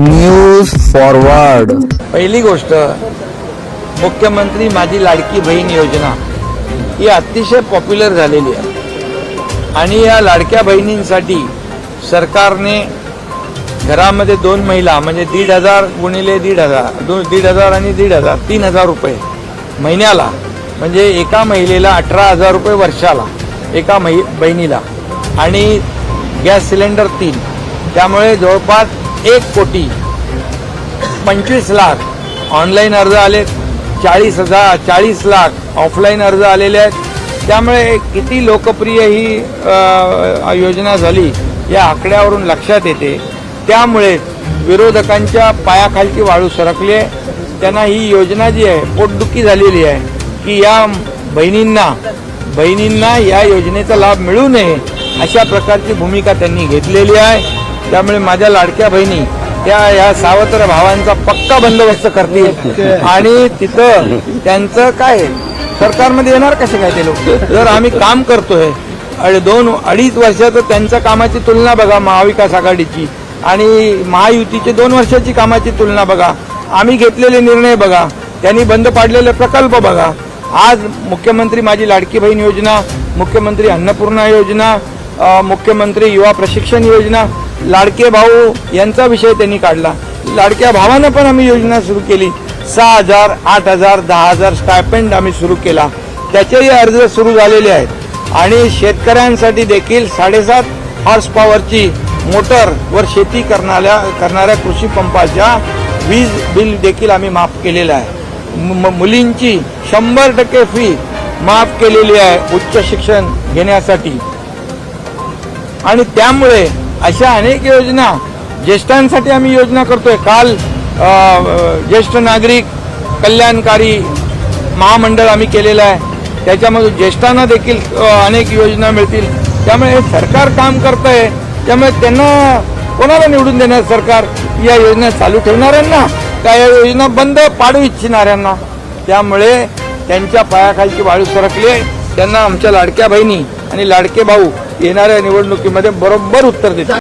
News forward पहिली गोष्ट मुख्यमंत्री माझी लाडकी बहीण योजना. ही अतिशय पॉप्युलर झालेली आहे. आणि या लाडक्या बहिणींसाठी सरकारने घरामध्ये दोन महिला म्हणजे दीड हजार गुणिले दीड हजार दोन दीड हजार आणि दीड हजार तीन हजार रुपये महिन्याला म्हणजे एका महिलेला अठरा हजार रुपये वर्षाला. एका महि बहिणीला. आणि गॅस सिलेंडर तीन. त्यामुळे जवळपास एक कोटी पंचवीस लाख ऑनलाईन अर्ज आले चाळीस हजार चाळीस लाख ऑफलाईन अर्ज आलेले आहेत. त्यामुळे किती लोकप्रिय ही योजना झाली या आकड्यावरून लक्षात येते. त्यामुळे विरोधकांच्या पायाखालची वाळू सरकली आहे. त्यांना ही योजना जी आहे पोटदुखी झालेली आहे की या बहिणींना बहिणींना या योजनेचा लाभ मिळू नये अशा प्रकारची भूमिका त्यांनी घेतलेली आहे. त्यामुळे माझ्या लाडक्या बहिणी त्या या सावत्र भावांचा पक्का बंदोबस्त करतील. आणि तिथं त्यांचं काय सरकारमध्ये येणार कसे काय ते लोक? जर आम्ही काम करतोय आणि दोन अडीच वर्षाचं त्यांच्या कामाची तुलना बघा महाविकास आघाडीची आणि महायुतीचे दोन वर्षाची कामाची तुलना बघा. आम्ही घेतलेले निर्णय बघा. त्यांनी बंद पाडलेले प्रकल्प बघा. आज मुख्यमंत्री माझी लाडकी बहीण योजना मुख्यमंत्री अन्नपूर्णा योजना मुख्यमंत्री युवा प्रशिक्षण योजना लाडके भाऊ यांचा विषय त्यांनी काढला. लाडक्या भावानं पण आम्ही योजना सुरू केली. सहा हजार आठ हजार दहा हजार स्टायपेंड आम्ही सुरू केला. त्याचेही अर्ज सुरू झालेले आहेत. आणि शेतकऱ्यांसाठी देखील साडेसात हॉर्स पॉवरची मोटर वर शेती करणाऱ्या करणाऱ्या कृषी पंपाच्या वीज बिल देखील आम्ही माफ केलेलं आहे. मुलींची शंभर टक्के फी माफ केलेली आहे उच्च शिक्षण घेण्यासाठी. आणि त्यामुळे अशा अनेक योजना ज्येष्ठांसाठी आम्ही योजना करतोय. काल ज्येष्ठ नागरिक कल्याणकारी महामंडळ आम्ही केलेलं आहे. त्याच्यामध्ये ज्येष्ठांना देखील अनेक योजना मिळतील. त्यामुळे हे सरकार काम करतंय. त्यामुळे त्यांना कोणाला निवडून देणार सरकार? या योजना चालू ठेवणाऱ्यांना. त्या योजना बंद पाडू इच्छिणाऱ्यांना. त्यामुळे त्यांच्या पायाखालची वाळू सरकली त्यांना आमच्या लाडक्या बहिणी आणि लाडके भाऊ येणाऱ्या निवडणुकीमध्ये बरोबर उत्तर देतात